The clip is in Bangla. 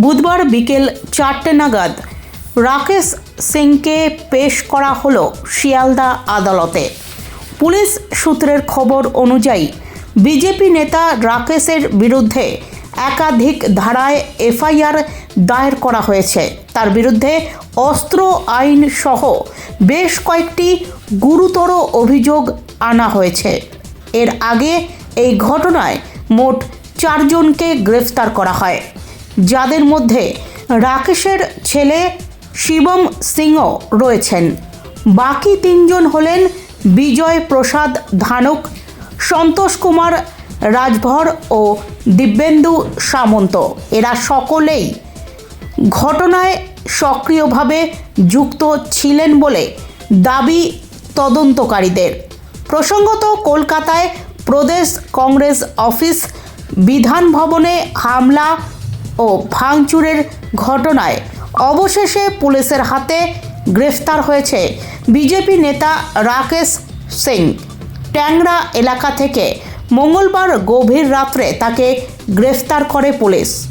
বুধবার বিকেল চারটে নাগাদ রাকেশ সিংকে পেশ করা হলো শিয়ালদা আদালতে। পুলিশ সূত্রের খবর অনুযায়ী, বিজেপি নেতা রাকেশের বিরুদ্ধে একাধিক ধারায় এফআইআর দায়ের করা হয়েছে। তার বিরুদ্ধে অস্ত্র, আইন সহ বেশ কয়েকটি গুরুতর অভিযোগ আনা হয়েছে। এর আগে এই ঘটনায় মোট চারজনকে গ্রেফতার করা হয়। যাদের মধ্যে রাকেশের ছেলে শিবম সিংও রয়েছেন। বাকি তিনজন হলেন বিজয় প্রসাদ ধানক, সন্তোষ কুমার রাজভর ও দিব্যেন্দু সামন্ত। এরা সকলেই ঘটনায় সক্রিয়ভাবে যুক্ত ছিলেন বলে দাবি তদন্তকারীদের। প্রসঙ্গত কলকাতায় প্রদেশ কংগ্রেস অফিস বিধান ভবনে হামলা ও ভাঙচুরের ঘটনায় অবশেষে পুলিশের হাতে গ্রেফতার হয়েছে বিজেপি নেতা রাকেশ সিং। ট্যাংরা এলাকা থেকে মঙ্গলবার গভীর রাত্রে তাকে গ্রেফতার করে পুলিশ।